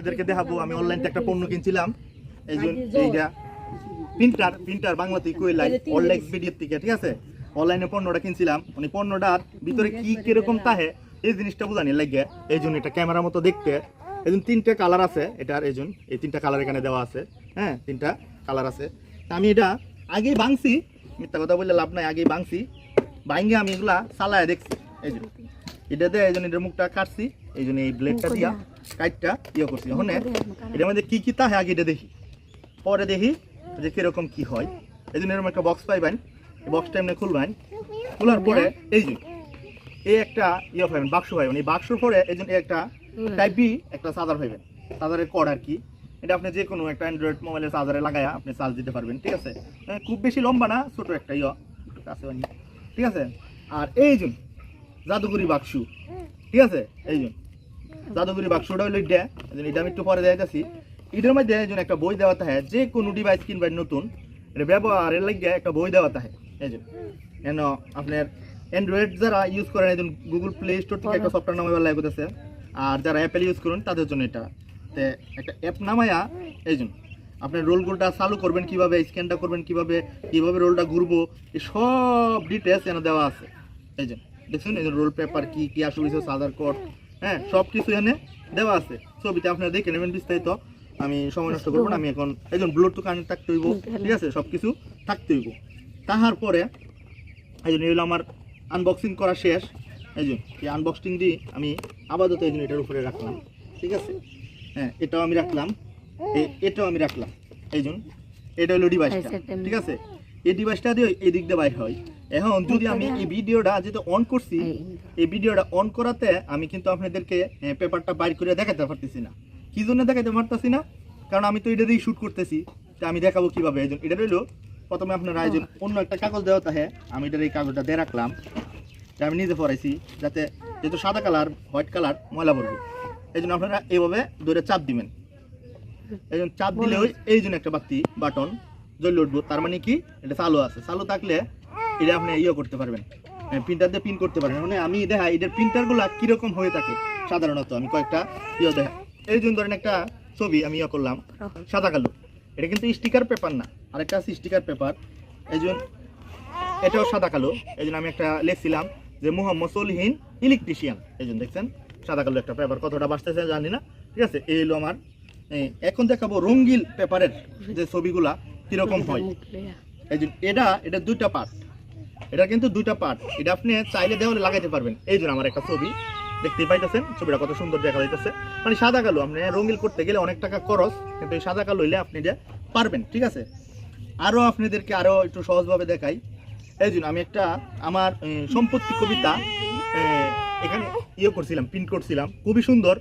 এদেরকে দেখাবো আমি অনলাইন একটা পণ্য কিনছিলাম। এই এইটা প্রিন্টার প্রিন্টার বাংলাতে কইলাই অনলাইন ভিডিওর থেকে ঠিক আছে? অনলাইনে পণ্যটা কিনছিলাম মানে পণ্যটার ভিতরে কি কীরকম তাহে এই জিনিসটা বোঝানি লাগে এই জন্য এটা ক্যামেরার মতো দেখতে। এই জন্য তিনটা কালার আছে এটার এই জন্য এই তিনটা কালার এখানে দেওয়া আছে। হ্যাঁ তিনটা কালার আছে। তা আমি এটা আগেই ভাঙছি মিথ্যা কথা বললে লাভ নাই আগেই ভাঙছি। ভাঙে আমি এগুলা চালায় দেখছি এই জন্য এটা দিয়ে এই জন্য এটার মুখটা কাটছি। এই জন্য এই ব্লেডটা দিয়া কাটটা ইয়ে করছি। ওখানে এটার মধ্যে কি কি তাহে আগে এটা দেখি। পরে দেখি যে কীরকম কি হয়। এই জন্য এরকম একটা বক্স পাইবেন। বক্সটা এমনি খুলবেন। খোলার পরে এই যে এই একটা ইয়ে পাইবেন বাক্স পাইবেন। এই বাক্সর পরে এই জন্য একটা টাইপ বি একটা চার্জার পাইবেন। চার্জারের কড আর কি। এটা আপনি যে কোনো একটা অ্যান্ড্রয়েড মোবাইলের চার্জারে লাগায়া আপনি চার্জ দিতে পারবেন ঠিক আছে? খুব বেশি লম্বা না ছোট একটা ইয়ে। কাছে ঠিক আছে? আর এই জন্য জাদুগুরি বাক্স। ঠিক আছে? এই জন্য জাদুগুরি বাক্সটা হলো এটা এটা আমি একটু পরে দেখাচ্ছি এটার মধ্যে এই একটা বই দেওয়া থাকে যে কোনো ডিভাইস কিনবেন নতুন এটা ব্যবহারের লাগিয়ে একটা বই দেওয়া থাকে। এই জন্য কেন আপনার অ্যান্ড্রয়েড যারা ইউজ করেন এই গুগল প্লে স্টোর থেকে একটা সফটওয়্যার নামাইবার লাগে করতেছে আর যারা অ্যাপেল ইউজ করেন তাদের জন্য এটা। তে একটা অ্যাপ নামায়া এই জন্য আপনার রোলগুলোটা চালু করবেন কীভাবে স্ক্যানটা করবেন কীভাবে কীভাবে রোলটা ঘুরবো এই সব ডিটেলস এখানে দেওয়া আছে। এই যে দেখছেন এই রোল পেপার কি কি আসলে সাদার কোড হ্যাঁ সব কিছু এখানে দেওয়া আছে। ছবিতে আপনারা দেখে নেবেন বিস্তারিত। আমি সময় নষ্ট করব না আমি এখন এই জন্য ব্লুটুথ কানেক্ট থাকতে হইব। ঠিক আছে। সব কিছু থাকতে হইব। তাহার পরে এই জন্য এগুলো আমার আনবক্সিং করা শেষ। এই জন্য এই আনবক্সিং দিয়ে আমি আপাতত এই জন্য এটার উপরে রাখলাম। ঠিক আছে? হ্যাঁ এটাও আমি রাখলাম। এটাও আমি রাখলাম। এই জন্য এটা হলো ডিভাইসটা ঠিক আছে? এই ডিভাইসটা দিয়ে এই দিক দিয়ে বাইর হয়। এখন যদি আমি এই ভিডিওটা যেটা অন করছি এই ভিডিওটা অন করাতে আমি কিন্তু আপনাদেরকে পেপারটা বাইর করে দেখাতে পারতেছি না। কি জন্য দেখাতে পারতেছি না? কারণ আমি তো এটা দিয়ে শ্যুট করতেছি তা আমি দেখাবো কীভাবে? এই জন্য এটা রইল প্রথমে আপনার আয়োজন অন্য একটা কাগজ দেওয়া তাহে আমি এটার এই কাগজটা দিয়ে রাখলাম। আমি নিজে পড়াইছি যাতে যেহেতু সাদা কালার হোয়াইট কালার ময়লা পড়বে। এই জন্য আপনারা এইভাবে ধরে চাপ দিবেন। এই জন্য চাপ দিলে ওই এই জন্য একটা বাতি বাটন। জ্বলে উঠবো। তার মানে কি? এটা চালু আছে। চালু থাকলে এটা আপনি ইয়ে করতে পারবেন। প্রিন্টার দিয়ে প্রিন্ট করতে পারবেন। মানে আমি দেখা এটার প্রিন্টারগুলো কীরকম হয়ে থাকে? সাধারণত আমি কয়েকটা ইয়ে দেখা। এই জন্য ধরেন একটা ছবি আমি ইয়ে করলাম, সাদা কালো। এটা কিন্তু স্টিকার পেপার না। আরেকটা আছে স্টিকার পেপার এই জন্য এটাও সাদা কালো। এই জন্য আমি একটা লিখছিলাম যে মোহাম্মদ সলিহীন ইলেকট্রিশিয়ান এই জন্য দেখছেন, সাদা কালো একটা পেপার কতটা বাঁচতেছে জানি না। ঠিক আছে, এই হলো আমার এখন দেখাবো রঙ্গিল পেপারের যে ছবিগুলা। কীরকম হয়? এই যে এটা এটা দুইটা পার্ট এটা কিন্তু দুইটা পার্ট এটা আপনি চাইলে দেওয়ালে লাগাইতে পারবেন। এই জন্য আমার একটা ছবি দেখতে পাইতেছেন? ছবিটা কত সুন্দর দেখা যাইতেছে। মানে সাদা কালো আপনি রঙিল করতে গেলে অনেক টাকা খরচ কিন্তু এই সাদা কালো হইলে আপনি এটা পারবেন ঠিক আছে? আরও আপনাদেরকে আরও একটু সহজভাবে দেখাই। এই জন্য আমি একটা আমার সম্পত্তি কবিতা এখানে ইয়ে করছিলাম প্রিন্ট করছিলাম। খুবই সুন্দর।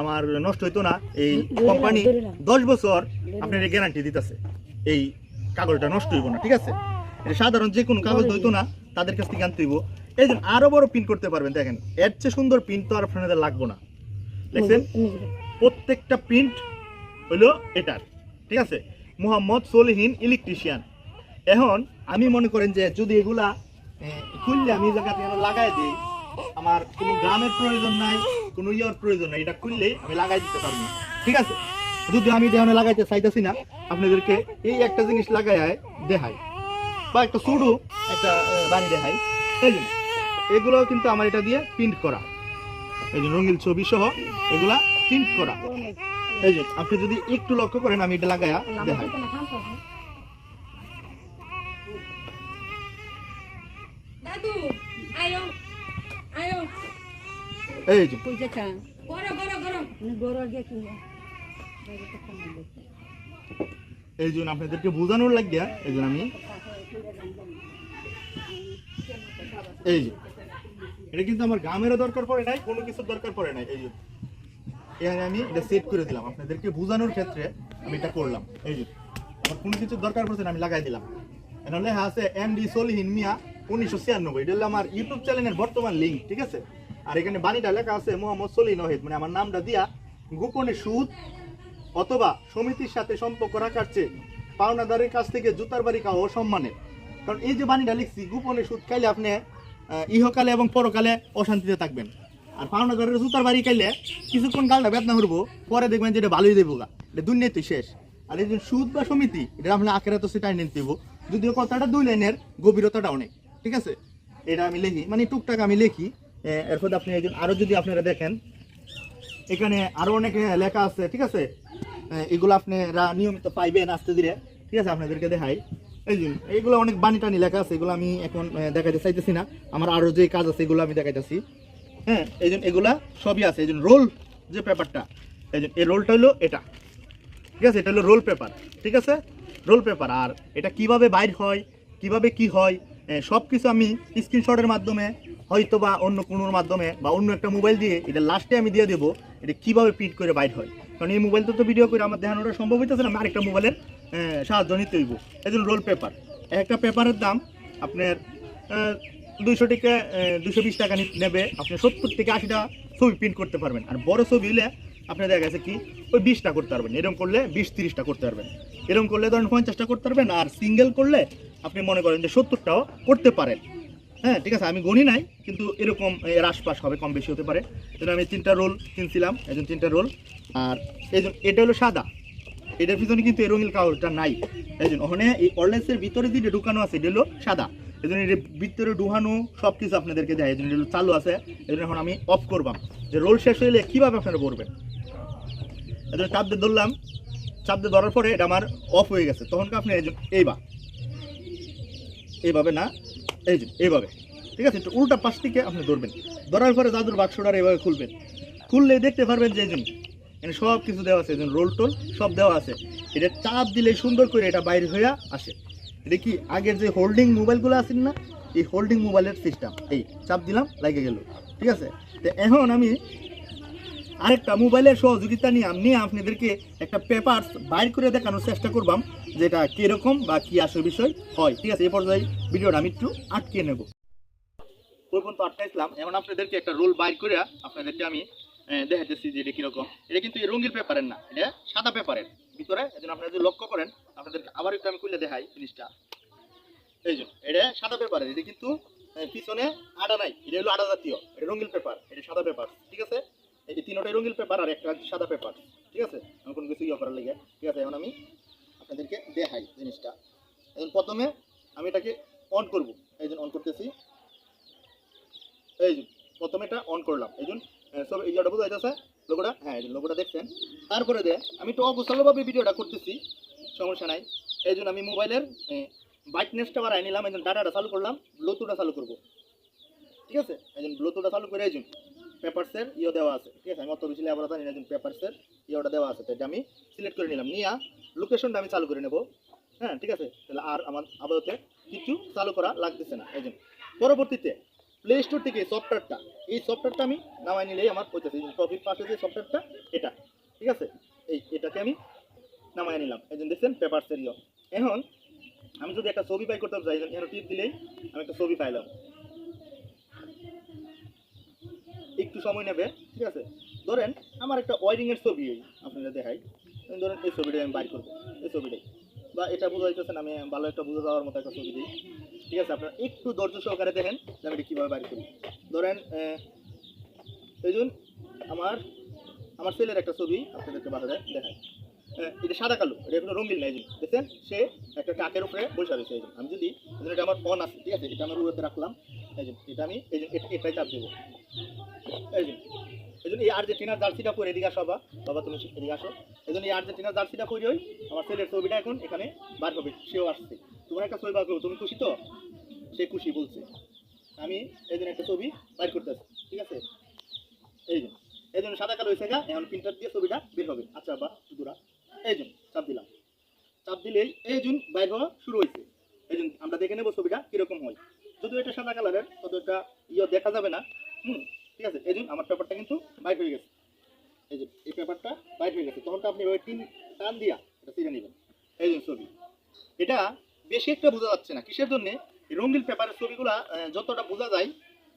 আমার নষ্ট হইতো না। এই কোম্পানি দশ বছর আপনার গ্যারান্টি দিতেছে। এই কাগজটা নষ্ট হইব না ঠিক আছে? এটা সাধারণ যে কোনো কাগজ হইতো না তাদের কাছ থেকে আনতে হইব। এই যে আরও বড় প্রিন্ট করতে পারবেন দেখেন এর চেয়ে সুন্দর প্রিন্ট তো আর আপনাদের লাগবো না। দেখছেন? প্রত্যেকটা প্রিন্ট হইল এটার ঠিক আছে? মোহাম্মদ সলিহীন ইলেকট্রিশিয়ান এখন আমি মনে করেন যে যদি এগুলা খুললে আমি জায়গাতে লাগাই দিই আমার কোনো গ্রামের প্রয়োজন নাই কোনো ইয়ার প্রয়োজন নাই এটা খুললেই আমি লাগাই দিতে পারব ঠিক আছে? যদি আমি দেওয়ানে লাগাইতে চাইতেছি না আপনাদেরকে এই একটা জিনিস লাগাই দেখাই। বা একটা সুডু একটা বানি দেখাই। এই যে এগুলো কিন্তু আমার এটা দিয়ে প্রিন্ট করা। এই যে রঙিন ছবি সহ এগুলা প্রিন্ট করা। এই যে আপনি যদি একটু লক্ষ্য করেন আমি এটা লাগায়া দেখাই। দাদু আয়ো আয়ো। এই যে। এই জন্য আপনাদেরকে বোঝানোর লাগিয়া, এই জন্য আমি এই এটা কিন্তু আমার গ্রামেরও দরকার পড়ে নাই, কোনো কিছুর দরকার পড়ে নাই, এই এখানে আমি এটা সেট করে দিলাম। আপনাদেরকে বোঝানোর ক্ষেত্রে আমি এটা করলাম। এই আমার কোনো কিছুর দরকার পড়ছে না, আমি লাগাই দিলাম। লেখা আছে, এম ডি সলিহীন মিয়া, উনিশশো ছিয়ানব্বই। এটা হলো আমার ইউটিউব চ্যানেলের বর্তমান লিঙ্ক ঠিক আছে? আর এখানে বাণীটা লেখা আছে, মোহাম্মদ সলিহীন ওহিদ মানে আমার নামটা দিয়া গোপনে সুদ অথবা সমিতির সাথে সম্পর্ক রাখার চেয়ে পাওনাদারের কাছ থেকে জুতার বাড়ি খাওয়া অসম্মানের। কারণ এই যে বাণীটা লিখছি, গোপনে সুদ খাইলে আপনি ইহকালে এবং পরকালে অশান্তিতে থাকবেন। আর পাওনা ঘরের জুতার বাড়ি খাইলে কিছুক্ষণ গালটা বেদনা করব পরে দেখবেন যে এটা ভালোই দেবো গা, এটা দুর্নীতি শেষ। আর এই যে সুদ বা সমিতি, এটা আপনি আখেরা তো সেটাই নিতে দেবো যদিও কথাটা দুই লাইনের, গভীরতাটা অনেক, ঠিক আছে? এটা আমি লিখি মানে টুকটাক আমি লিখি এরপর আপনি একজন, আরও যদি আপনারা দেখেন এখানে আরও অনেক লেখা আছে, ঠিক আছে? এগুলো আপনারা নিয়মিত পাইবেন আস্তে ধীরে, ঠিক আছে? আপনাদেরকে দেখাই। এই যে এইগুলো অনেক বানি টানি লেখা আছে, এগুলো আমি এখন দেখাইতে চাইতেছি না। আমার আরও যে কাজ আছে, এগুলো আমি দেখাইতেছি। হ্যাঁ এই জন্য এগুলা সবই আছে। এই জন্য রোল যে পেপারটা, এই জন্য এই রোলটা হলো এটা। ঠিক আছে? এটা হলো রোল পেপার, ঠিক আছে? রোল পেপার, আর এটা কীভাবে বাইর হয়, কীভাবে কি হয় সব কিছু আমি স্ক্রিনশটের মাধ্যমে হয়তো বা অন্য কোনোর মাধ্যমে বা অন্য একটা মোবাইল দিয়ে এটা লাস্টে আমি দিয়ে দেবো, এটা কীভাবে প্রিন্ট করে বাইর হয়। কারণ এই মোবাইলটা তো ভিডিও করে আমার দেখানোটা সম্ভব হইতেছে না, আমি আরেকটা মোবাইলের সাহায্য নিতে হইব। এই রোল পেপার একটা পেপারের দাম আপনার দুইশো টাকা দুশো বিশ টাকা নেবে। আপনি সত্তর থেকে আশিটা ছবি প্রিন্ট করতে পারবেন। আর বড় ছবি হলে আপনার দেখা গেছে কি, ওই বিশটা করতে পারবেন। এরকম করলে বিশ তিরিশটা করতে পারবেন। এরকম করলে ধরেন পঞ্চাশটা করতে পারবেন। আর সিঙ্গেল করলে আপনি মনে করেন যে সত্তরটাও করতে পারেন। হ্যাঁ ঠিক আছে, আমি গণি নাই, কিন্তু এরকম এর আশপাশ হবে, কম বেশি হতে পারে। যেন আমি তিনটা রোল কিনছিলাম এই জন্য তিনটা রোল, আর এই এটা হলো সাদা। এটার পিছনে কিন্তু এই রঙিন কাগজটা নাই। এই জন্য ওখানে এই অরলেন্সের ভিতরে যেটা ঢুকানো আছে, এটা হলো সাদা। এই জন্য এর ভিতরে ঢুকানো সব কিছু আপনাদেরকে দেয় এই জন্য এটা চালু আছে। এই জন্য এখন আমি অফ করবাম। যে রোল শেষ হইলে কীভাবে আপনারা করবেন এই জন্য চাপ দিয়ে ধরলাম, চাপ দিয়ে ধরার পরে এটা আমার অফ হয়ে গেছে। তখন আপনি এই এইবার। এইভাবে না, এই যে, এইভাবে। ঠিক আছে? একটু উল্টা পাশ থেকে আপনি ধরবেন। ধরার পরে দাদুর বাক্সটা এইভাবে খুলবেন। খুললে দেখতে পারবেন যে এই এখানে সব কিছু দেওয়া আছে রোল টোল সব দেওয়া আছে। এটা চাপ দিলে সুন্দর করে এটা বাইরে হয়ে আসে। এটা কি আগের যে হোল্ডিং মোবাইলগুলো আছেন না? এই হোল্ডিং মোবাইলের সিস্টেম এই চাপ দিলাম লাগে গেল। ঠিক আছে? তো এখন আমি আরেকটা মোবাইলের সহযোগিতা নিয়ে আমি আপনাদেরকে একটা পেপার বাইর করে দেখানোর চেষ্টা করবাম। যেটা কীরকম বা কি আসল বিষয় হয়। ঠিক আছে এই পর্যায়ে ভিডিওটা আমি একটু আটকে নেব। ওই পর্যন্ত আটকাইছিলাম। এখন আপনাদেরকে একটা রোল বাইর করে আপনাদেরকে আমি দেখাতেছি যে এটা কীরকম। এটা কিন্তু এই পেপারের না, এটা সাদা পেপারের। ভিতরে এই জন্য আপনারা যদি লক্ষ্য করেন, আপনাদেরকে আবার একটু আমি খুলে দেখাই জিনিসটা। এই জন্য এটা সাদা পেপারের, এটা কিন্তু পিছনে আটা নাই, এটা হলো আটা জাতীয়, এটা রঙিন পেপার, এটা সাদা পেপার, ঠিক আছে? এই যে তিনটাই রঙিন পেপার আর একটা সাদা পেপার, ঠিক আছে? আমি কোনো কিছু ইয়ে করার লেগে, ঠিক আছে? এখন আমি আপনাদেরকে দেখাই জিনিসটা। এখন প্রথমে আমি এটাকে অন করব। এই অন করতেছি। এই প্রথমে এটা অন করলাম। এই সব এই যেটা বোঝা যাচ্ছে লোগোটা? হ্যাঁ এই লোগোটা দেখছেন? তারপরে দে, আমি একটু অগোছালোভাবে ভিডিওটা করতেছি। সমস্যা নাই। এই আমি মোবাইলের ব্রাইটনেসটা বাড়াই নিলাম। এই ডাটাটা চালু করলাম। ব্লুটুথটা চালু করব। ঠিক আছে? এই ব্লুটুথটা চালু করে, এই পেপারসের ইয়ে দেওয়া আছে, ঠিক আছে? আমি অত বেশি আবার জানি না এই পেপারসের ইয়েটা দেওয়া আছে এটা আমি সিলেক্ট করে নিলাম। নিয়ে লোকেশনটা আমি চালু করে নেব। হ্যাঁ ঠিক আছে? তাহলে আর আমার আপাতত কিছু চালু করা লাগতেছে না। এই পরবর্তীতে প্লে স্টোর থেকে সফটওয়্যারটা এই সফটওয়্যারটা আমি নামাই নিলেই আমার হইতেছে টপিক পাশে যে সফটওয়্যারটা এটা, ঠিক আছে? এই, এটাকে আমি নামাই নিলাম। এই জন্য দেখছেন, পেপারসের ইয়ে এখন আমি যদি একটা ছবি পাই করতে চাই, এখানে টিপ দিলেই আমি একটা ছবি পাইলাম। একটু সময় নেবে ঠিক আছে? ধরেন আমার একটা ওয়ারিং এর ছবি এই আপনাদের দেখাই। ধরেন এই ছবিটাই আমি বাইর করব এই ছবিটাই। বা এটা বোঝাইতেছেন আমি ভালো একটা বুঝে যাওয়ার মতো একটা ছবি দিই। ঠিক আছে আপনারা একটু ধৈর্য সহকারে দেখেন যে আমি এটা কীভাবে বাইর করি। ধরেন এই আমার আমার ছেলের একটা ছবি আপনাদেরকে দেখাই। আহ, এটা সাদা কালো এটা কোনো রঙিন নাই দেখছেন? সে একটা টাকের উপরে বসে রয়েছে আমি যদি এটা আমার অন আছে ঠিক আছে? এটা আমার উপরে রাখলাম। এটাই চাপ দেবো। এই এই জন্য এই পরে বাবা, তুমি এই জন্য এই আমার ছেলের ছবিটা এখন এখানে হবে, সেও আসছে। একটা ছবি বার তুমি খুশি তো? সে খুশি বলছে। আমি এই জন্য একটা ছবি বাইর করতে ঠিক আছে? এই জন্য এই জন্য সাদা, কালো হয়েছে গা, এখন প্রিন্টার দিয়ে ছবিটা বের হবে। আচ্ছা বাবা দুরা। এই জন্য চাপ দিলাম। চাপ দিলেই এই জন্য বাইর হওয়া শুরু হয়েছে এই জন্য আমরা দেখে নেব ছবিটা কীরকম হয়। যদিও এটা সাদা কালারের তত এটা ইয়ে দেখা যাবে না। হুম, ঠিক আছে, এই আমার পেপারটা কিন্তু বাইট হয়ে গেছে। এই যে, এই পেপারটা বাইট হয়ে গেছে। তখন আপনি ওই তিন টান দিয়া এটা ছিঁড়ে নেবেন। এই জন্য ছবি। এটা বেশি একটা বোঝা যাচ্ছে না। কিসের জন্যে? রঙিন পেপারের ছবিগুলা যতটা বোঝা যায়,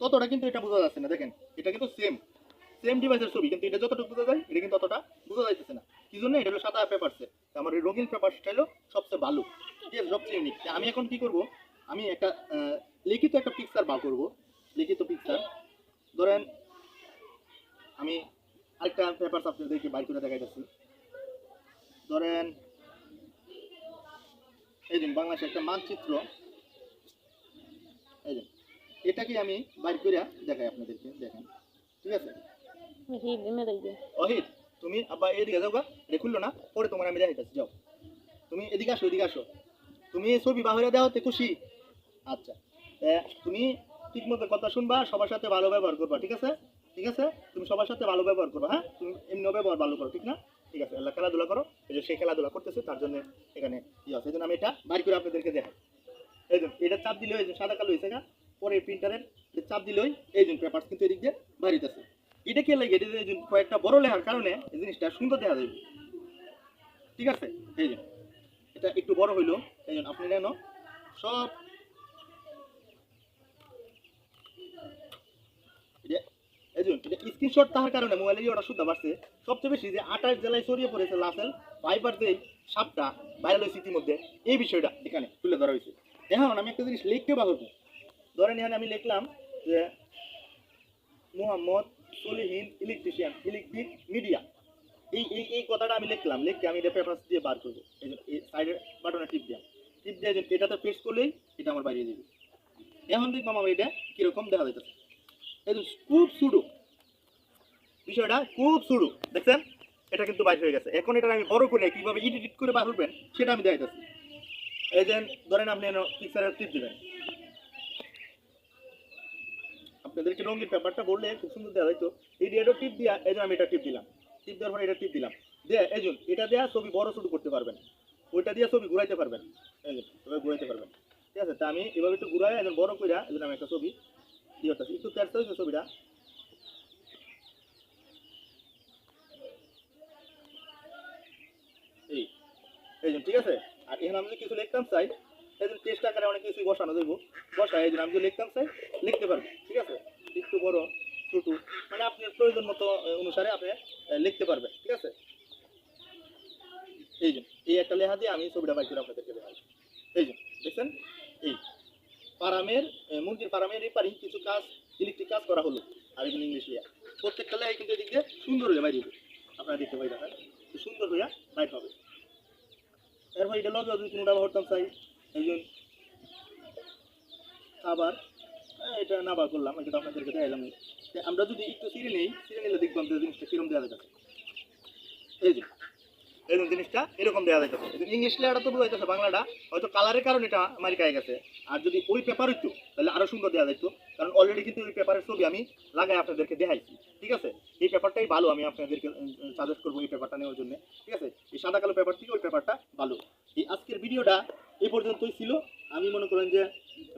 ততটা কিন্তু এটা বোঝা যাচ্ছে না। দেখেন, এটা কিন্তু সেম সেম ডিভাইসের ছবি। কিন্তু এটা যতটুকু বোঝা যায়, এটা কিন্তু অতটা বোঝা যাইতেছে না। কি জন্য? এটা হলো সাদা পেপারসে আমার এই রঙিন পেপারসটা হলো সবচেয়ে ভালো ঠিক আছে, সবচেয়ে ইউনিক আমি এখন কি করব? আমি একটা লিখিত একটা পিকচার বার করব। লিখিত পিকচার ধরেন আমি আরেকটা পেপার আপনাদেরকে বাইর করে দেখাইতেছি। ধরেন এই দিন বাংলাদেশের একটা মানচিত্র। এই দিন এটাকে আমি বাইর করে দেখাই আপনাদেরকে দেখেন। ঠিক আছে? অহিত তুমি আব্বা এদিকে যাও গা এটা খুললো না পরে তোমার আমি দেখাইতেছি যাও। তুমি এদিকে আসো এদিকে আসো। তুমি ছবি বাহিরে দেওয়া হতে খুশি? আচ্ছা। তুমি ঠিক মতো কথা শুনবা, সবার সাথে ভালো ব্যবহার করবা, ঠিক আছে? ঠিক আছে? তুমি সবার সাথে ভালো ব্যবহার করবা হ্যাঁ? তুমি এমনি ব্যবহার ভালো করো, ঠিক না? ঠিক আছে, আল্লাহ খেলাধুলা করো। এই যে সে খেলাধুলা করতেছে, তার জন্য এখানে ইয়ে আছে। এই জন্য আমি এটা বাইর করে আপনাদেরকে দেখাই। এই জন্য এটা চাপ দিলে যে সাদা কালো হয়েছে না পরে প্রিন্টারের চাপ দিলেই এই যে পেপার কিন্তু এদিক দিয়ে বাড়িতেছে এটা কে লাগে? এটা এই কয়েকটা বড় লেখার কারণে এই জিনিসটা সুন্দর দেখা যাবে ঠিক আছে? এই যে, এটা একটু বড় হইল, এই জন্য আপনি জানো, সব এটা- এই যে, এটা স্ক্রিনশট তাহার কারণে মোবাইলের ওটা শুদ্ধ বাড়ছে সবচেয়ে বেশি যে আঠাশ জেলায় ছড়িয়ে পড়েছে লাসেল ফাইবার যে সাপটা ভাইরাল হয়েছে ইতিমধ্যে, এই বিষয়টা এখানে তুলে ধরা হয়েছে। এখন আমি একটা জিনিস লিখতে পারব ধরেন এখানে আমি লিখলাম যে, Mohammad Salihin electrician electric media এই এই এই কথাটা আমি লিখলাম, লিখে আমি এটা পেপার দিয়ে বার করব। এই সাইডের বাটনে টিপ দিলাম। টিপ দিয়ে এটাতে প্রেস করলেই এটা আমার বাইরে যাবে। এখন দেখলাম আমার এটা কীরকম দেখা যাইতেছে। এই খুব সুডো বিষয়টা খুব সুডো দেখছেন? এটা কিন্তু বাইর হয়ে গেছে। এখন এটা আমি বড় করে কীভাবে এডিট করে বার করবেন, সেটা আমি দেখাইতেছি। এই যে, ধরেন আপনি পিকচারের টিপ দিবেন। আপনাদেরকে রঙিন পেপারটা বললে খুব সুন্দর দেওয়া হয়তো এই দিয়ে টিপ দিয়া, এই আমি এটা টিপ দিলাম। টিপ দেওয়ার পরে এটা টিপ দিলাম। দিয়ে এই এটা দেওয়া ছবি বড় শুরু করতে পারবেন। ওইটা দিয়ে ছবি ঘুরাইতে পারবেন। এই ঘুরাইতে পারবেন। ঠিক আছে? তা আমি এভাবে একটু ঘুরাই একজন বড় কইরা, এই আমি একটা ছবি ঠিক আছে আর এখানে আমি কিছু লিখতাম চাই এই যে টেস্ট অনেক কিছুই বসানো দেবো বসাই এই যে আমি যদি লিখতাম চাই লিখতে পারব ঠিক আছে একটু বড় ছোট মানে আপনার প্রয়োজন মতো অনুসারে আপনি লিখতে পারবেন ঠিক আছে এই যে এই একটা লেখা দিয়ে আমি ছবিটা বাইক করে আপনাদেরকে দেখাই এই যে দেখছেন এই পারামের আহ, মুরগির পারামের রিপারিং কিছু কাজ ইলেকট্রিক কাজ করা হলো। আর এখানে ইংলিশ লিয়া প্রত্যেকটা লেখা কিন্তু এদিক দিয়ে সুন্দর হয়ে বাইরে আপনারা দেখতে পাই দেখেন সুন্দর হইয়া বাইর হবে। এরপর এটা লগে যদি কোনোটা ভরতাম চাই এই জন্য আবার এটা না বার করলাম এটা আপনাদেরকে দেখাইলাম। আমরা যদি একটু সিঁড়ে নেই সিঁড়ে নিলে দেখবাম যে জিনিসটা কীরকম দেওয়া যাচ্ছে এই যে এরকম জিনিসটা এরকম দেওয়া যাইতেছে। ইংলিশ লেখাটা তো বুঝাইতেছে, বাংলাটা। হয়তো কালারের কারণে এটা মারিকায় গেছে। আর যদি ওই পেপার হইতো, তাহলে আরও সুন্দর দেওয়া যাইতো। কারণ অলরেডি কিন্তু ওই পেপারের ছবি আমি লাগাই আপনাদেরকে দেখাইছি। ঠিক আছে? এই পেপারটাই ভালো, আমি আপনাদেরকে সাজেস্ট করব এই পেপারটা নেওয়ার জন্য। ঠিক আছে? এই সাদা কালো পেপার থেকে ওই পেপারটা ভালো। এই আজকের ভিডিওটা এই পর্যন্তই ছিল। আমি মনে করেন যে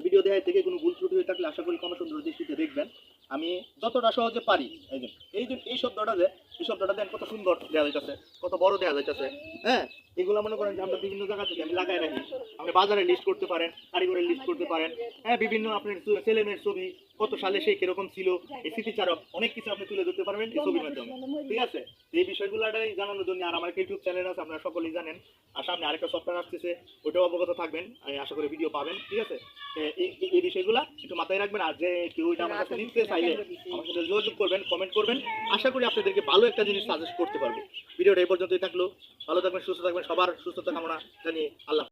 ভিডিও দেখাই থেকে কোনো ভুল ত্রুটি হয়ে থাকলে আশা করি কোনো সুন্দর দৃষ্টিতে দেখবেন। আমি যতটা সহজে পারি, এই এই এই শব্দটা যে, এই শব্দটা দেন কত সুন্দর দেওয়া যাইতেছে। কত বড় দেওয়া যাইতেছে হ্যাঁ? এগুলো মনে করেন যে আমরা বিভিন্ন জায়গা থেকে আমি লাগাই রাখি। আপনি বাজারে লিস্ট করতে পারেন লিস্ট করতে পারেন হ্যাঁ? বিভিন্ন আপনার ছেলে- মেয়ের ছবি, কত সালে সে কীরকম ছিল, এই স্মৃতিচারক, অনেক কিছু আপনি তুলে ধরতে পারবেন এই ছবির মাধ্যমে। ঠিক আছে? এই বিষয়গুলোটাই জানানোর জন্য আর আমার ইউটিউব চ্যানেল আছে, আপনারা সকলেই জানেন। আর সামনে আরেকটা সফটওয়্যার আসতেছে ওটাও অবগত থাকবেন আমি আশা করি ভিডিও পাবেন, ঠিক আছে? এই বিষয়গুলো একটু মাথায় রাখবেন, আর যে কেউ এটা আমার কাছে নিতে চাইলে আমার সাথে যোগাযোগ করবেন কমেন্ট করবেন। আশা করি আপনাদেরকে ভালো একটা জিনিস সাজেস্ট করতে পারব। ভিডিওটা এই পর্যন্তই থাকল। ভালো থাকবেন সুস্থ থাকবেন সবার সুস্থতা কামনা জানিয়ে আল্লাহ